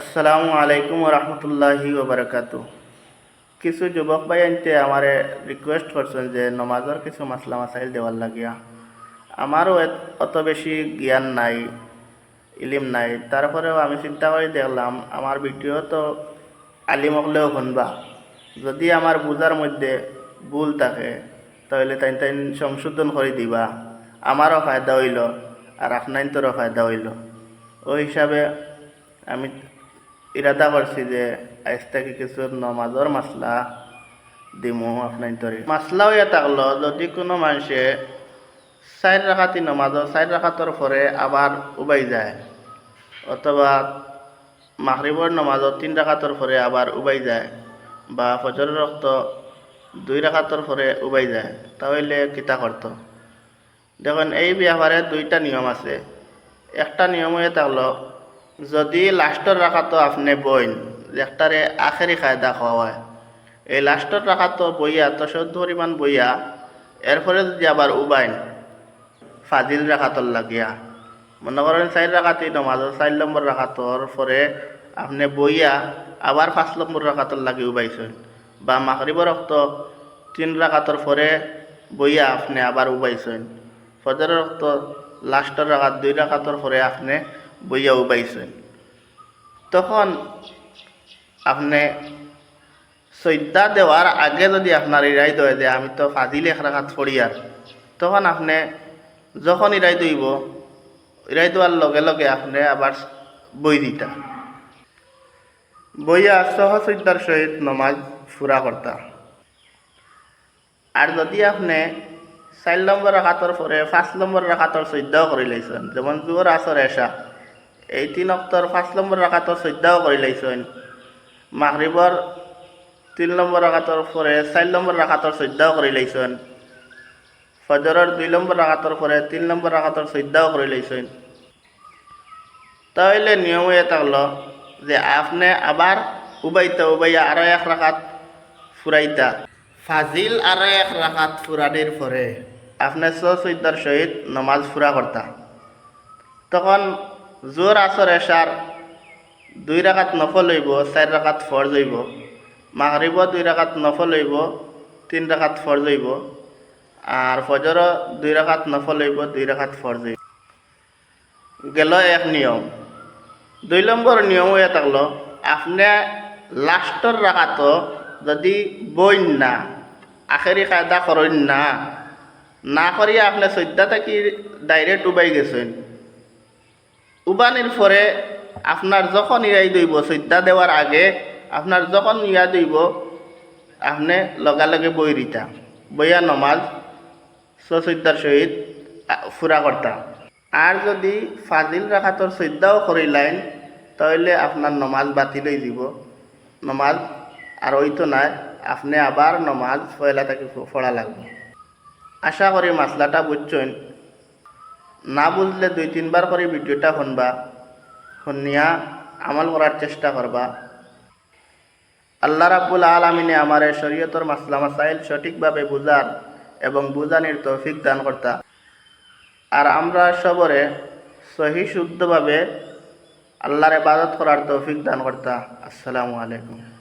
আসসালামু আলাইকুম রহমতুল্লাহি ওবরাকাত কিছু যুবক ভাই আনতে আমারে রিকোয়েস্ট করছেন যে নমাজের কিছু মাসলা মাসাইল দেওয়ার লাগিয়া। আমারও অত বেশি জ্ঞান নাই, ইলিম নাই। তারপরেও আমি চিন্তা করে দেখলাম, আমার ভিডিও তো আলিম হলেও শুনবা যদি আমার বুঝার মধ্যে ভুল থাকে, তাহলে তাই তাই সংশোধন করে দিবা। আমারও ফায়দা হইল, আর আপনাইতরও ফায়দা হইল। ওই হিসাবে আমি ইরাদা করছি যে আজ থেকে কিছু নমাজর মাসলা দিমু আপনার তরি মাসলা হইয়া থাকল যদি কোনো মানুষে চার রাখাতি নমাজর চার রাখাতর পরে আবার উবাই যায়, অথবা মাহরিবর নমাজত তিন রাখাতর পরে আবার উবাই যায়, বা ফজর রক্ত দুই রাখাতর পরে উবাই যায়, তাহলে কিতা করত? দেখুন, এই ব্যাপারে দুইটা নিয়ম আছে। একটা নিয়ম হয়ে থাকল যদি লাস্টর রাখাতো আপনি বইন একটারে আখেরি খায়দা খাওয়া হয় এই লাস্টর রাখাতো বইয়া তসদ পরিমাণ বইয়া এরপরে যদি আবার উবাইন, ফাজিল রাখাতর লাগিয়া। মনে করেন চার রাখাতি নমাজর চার নম্বর রাখাতর পরে আপনি বইয়া আবার পাঁচ নম্বর রাখাতর লাগি উবাইছেন বা মাগরিবর রক্ত তিন রাখাতর পরে বইয়া আপনি আবার উবাইছেন ফজর রক্ত লাস্টর রাখাত দুই রাখাতর পরে আপনি বইয়া উবাইছেন তখন আপনি সৈদ্যা দেওয়ার আগে যদি আপনার ইরাই দেয় যে আমি তো ফাজিল পড়ি আর তখন আপনি যখন ইরাই দইব ইরাই দেওয়ার লগে লগে আপনি আবার বই দিতা। বইয়া সহসৈদ্যার সহিত নমাজ ফুরা করতা আর যদি আপনি চার নম্বর রাখাতর পরে পাঁচ নম্বর রাখাতর চৈদ্যাও করে লাইছেন যেমন জোর আসর এসা এই তিন অক্টর পাঁচ নম্বর রাখাতর চৈদ্যাও করে লাইছেন। মাহরিবর তিন নম্বর রাখাতর পরে চার নম্বর রাখাতর চৈদ্যাও করে লাইছেন। ফজরের দুই নম্বর রাখাতর পরে তিন নম্বর রাখাতর চৈদ্যাও করে লাইছেন। তাহলে নিয়ম হয়ে থাকল যে আপনি আবার উবাইতা উবাইয়া আরও এক রাখাত ফুরাইতা। ফাজিল আরও এক রাখাত ফুরানির পরে আপনি সৈদ্যার সহিত নমাজ ফুরা করতা তখন জোর আসর এসার দুই রাখাত নফল হইব, চার রাখাত ফরজ হইব। মাগরিব দুই রাখাত নফল হইব, তিন রাখাত ফরজ হইব। আর ফজর দুই রাখাত নফল হইব, দুই রাখাত ফরজ হইব। গেল এক নিয়ম। দুই নম্বর নিয়ম হয়ে থাকল, আপনি লাস্টর রাখাত যদি বইন না আখেরি কায়দা করেন না না করিয়া আপনি চৈদ্যা থাকি ডাইরেক্ট উবাই গেছেন। উবানির পরে আপনার যখন ইরাই দইব চৈদ্যা দেওয়ার আগে আপনার যখন ইয়া দইব, আপনি লগালগে বই রিতা, বইয়া নমাজ সৈদ্যার সহিত ফুরা করতা। আর যদি ফাজিল রাখাতর চৈদ্যাও করিলাইন তাহলে আপনার নমাজ বাতিল হয়ে যাব নমাজ আর ওইতো নাই, আপনি আবার নমাজ পয়লা তাকে পড়া লাগবে। আশা করি মাসলাটা বুঝছেন। না বুঝলে দুই তিনবার করে ভিডিওটা শুনবা। শুনিয়া আমল করার চেষ্টা করবা। আল্লাহ রাব্বুল আলমিনে আমার শরীয়তর মাসলা মাসাইল সঠিকভাবে বুঝার এবং বুঝানির তৌফিক দান করতা। আর আমরা সবরে সহি শুদ্ধভাবে আল্লাহর ইবাদত করার তৌফিক দান করতা। আসসালামু আলাইকুম।